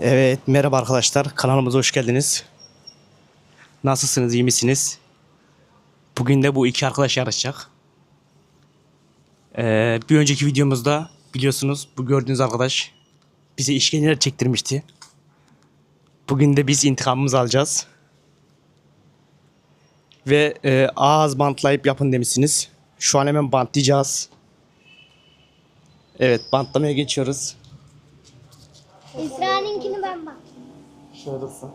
Evet, merhaba arkadaşlar. Kanalımıza hoş geldiniz. Nasılsınız, iyi misiniz? Bugün de bu iki arkadaş yarışacak. Ee, bir önceki videomuzda biliyorsunuz bu gördüğünüz arkadaş bize işkenceler çektirmişti. Bugün de biz intikamımızı alacağız. Ve e, ağız bantlayıp yapın demişsiniz. Şu an hemen bantlayacağız. Evet, bantlamaya geçiyoruz. Bak. Şöyle dursun.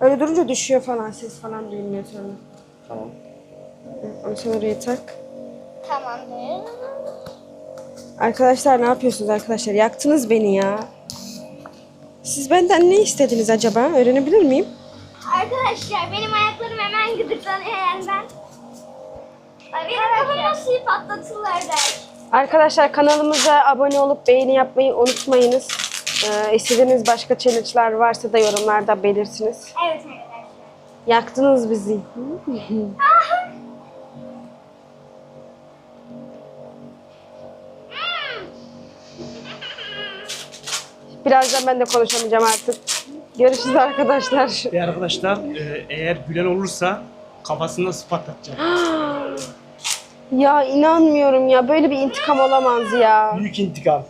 Öyle durunca düşüyor falan ses falan duyulmuyor sonra. Tamam. Onu sen oraya tak. Tamamdır. Arkadaşlar ne yapıyorsunuz arkadaşlar? Yaktınız beni ya. Siz benden ne istediniz acaba? Öğrenebilir miyim? Arkadaşlar benim ayaklarım hemen gıdıklanıyor yani ben. Benim kafama suyu patlatırlar der. Arkadaşlar kanalımıza abone olup beğeni yapmayı unutmayınız. Ee, istediğiniz başka challenge'lar varsa da yorumlarda belirtiniz. Evet arkadaşlar. Yaktınız bizi. Birazdan ben de konuşamayacağım artık. Görüşürüz arkadaşlar. Ve arkadaşlar e, eğer gülen olursa kafasına su patlatacağım. Ya inanmıyorum ya. Böyle bir intikam olamaz ya. Büyük intikam.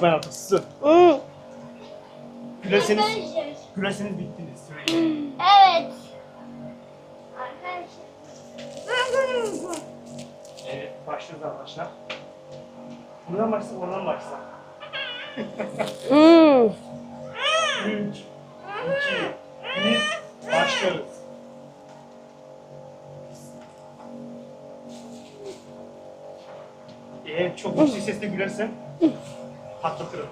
Konuşmayın artık susun. Hmm. Gülerseniz, Arkadaşlar. gülerseniz bittiniz. Söyleyin. Evet. Arkadaşlar. Evet başlıyoruz arkadaşlar. Buradan başlasak oradan başlasak. Hmm. 3, 2, 1, başlıyoruz. Eğer çok yüksek sesle gülersen patlatırım.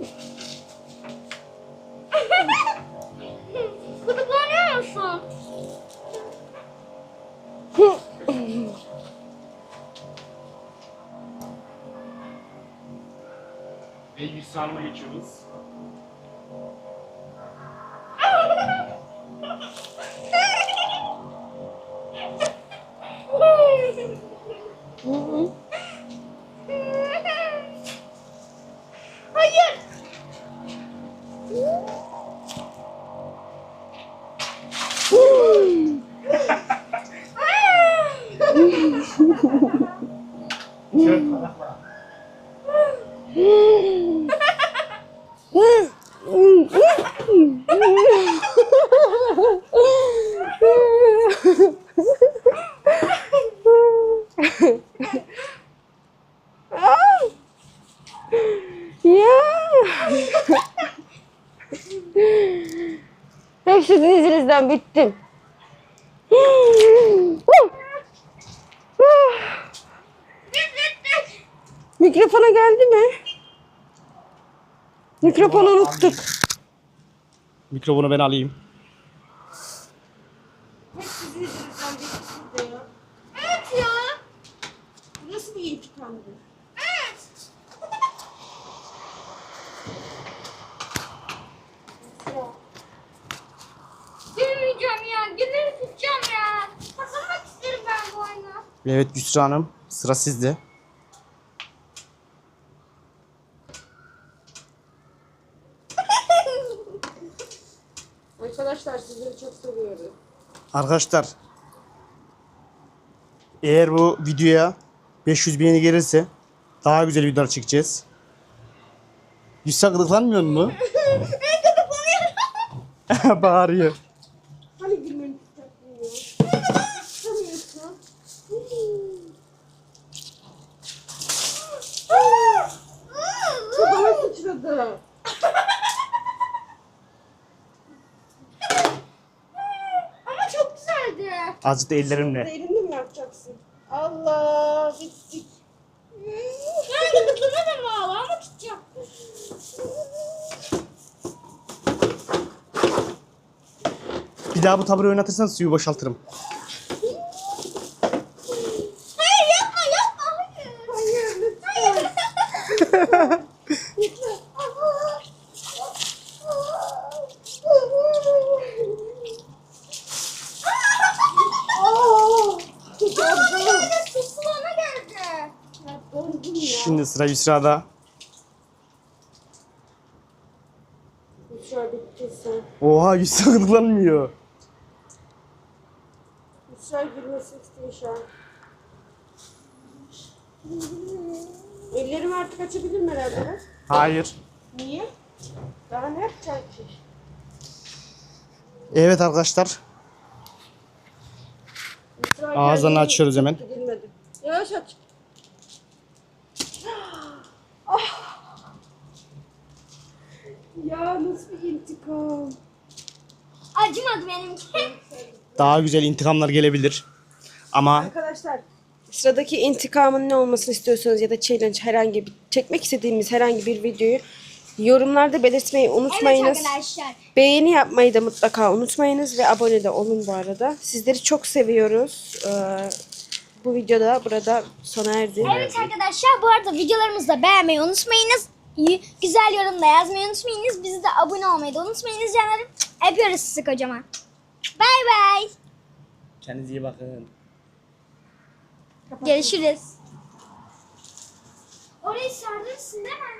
Gıdıklanıyor musun? Ve yüz hanıma geçiyoruz. Hayır. Şöyle parmakla. Ya. Yüzünüzden bittim. Mikrofona geldi mi? Mikrofonu unuttuk. Mikrofonu ben alayım. Evet ya. Nasıl bir intikamdı? Evet. Gülmeyeceğim ya. Gülleri tutacağım ya. Kazanmak isterim ben bu oyunu. Evet Yusra Hanım sıra sizde. Arkadaşlar sizleri çok seviyorum. Arkadaşlar eğer bu videoya 500 beğeni gelirse daha güzel videolar çekeceğiz. Yusra gıdıklanmıyor mu? Bağırıyor. Sıçradı. Ama çok güzeldi. Azıcık da ellerimle. Elinde mi yapacaksın? Allah bittik. Yani gıdıklama da bağlı ama tutacağım. Bir daha bu taburayı oynatırsan suyu boşaltırım. Hayır yapma yapma hayır. Hayır lütfen. Hayır. Aa, Bana geldi. Su kulağına geldi. Şimdi sıra Yusra'da. Yusra bittiyse. Oha Yusra gıdıklanmıyor. Yusra gülmesi istiyor şu an. Ellerimi artık açabilirim herhalde. ben. Hayır. Niye? Daha ne yapacak ki? Evet arkadaşlar. Yusra Ağzını kendini açıyoruz hemen. Gidilmedi. Yavaş aç. Ya nasıl bir intikam? Acımadı benimki. Daha güzel intikamlar gelebilir. Ama Arkadaşlar sıradaki intikamın ne olmasını istiyorsanız ya da challenge herhangi bir çekmek istediğimiz herhangi bir videoyu yorumlarda belirtmeyi evet unutmayınız. arkadaşlar. Beğeni yapmayı da mutlaka unutmayınız ve abone de olun bu arada. Sizleri çok seviyoruz. Ee, bu videoda burada sona erdi. Evet arkadaşlar bu arada videolarımızı da beğenmeyi unutmayınız. Y- Güzel yorum da yazmayı unutmayınız. Bizi de abone olmayı da unutmayınız canlarım. Öpüyoruz sizi kocaman. Bay bay. kendinize iyi bakın. Görüşürüz. Orayı sardırırsın değil mi?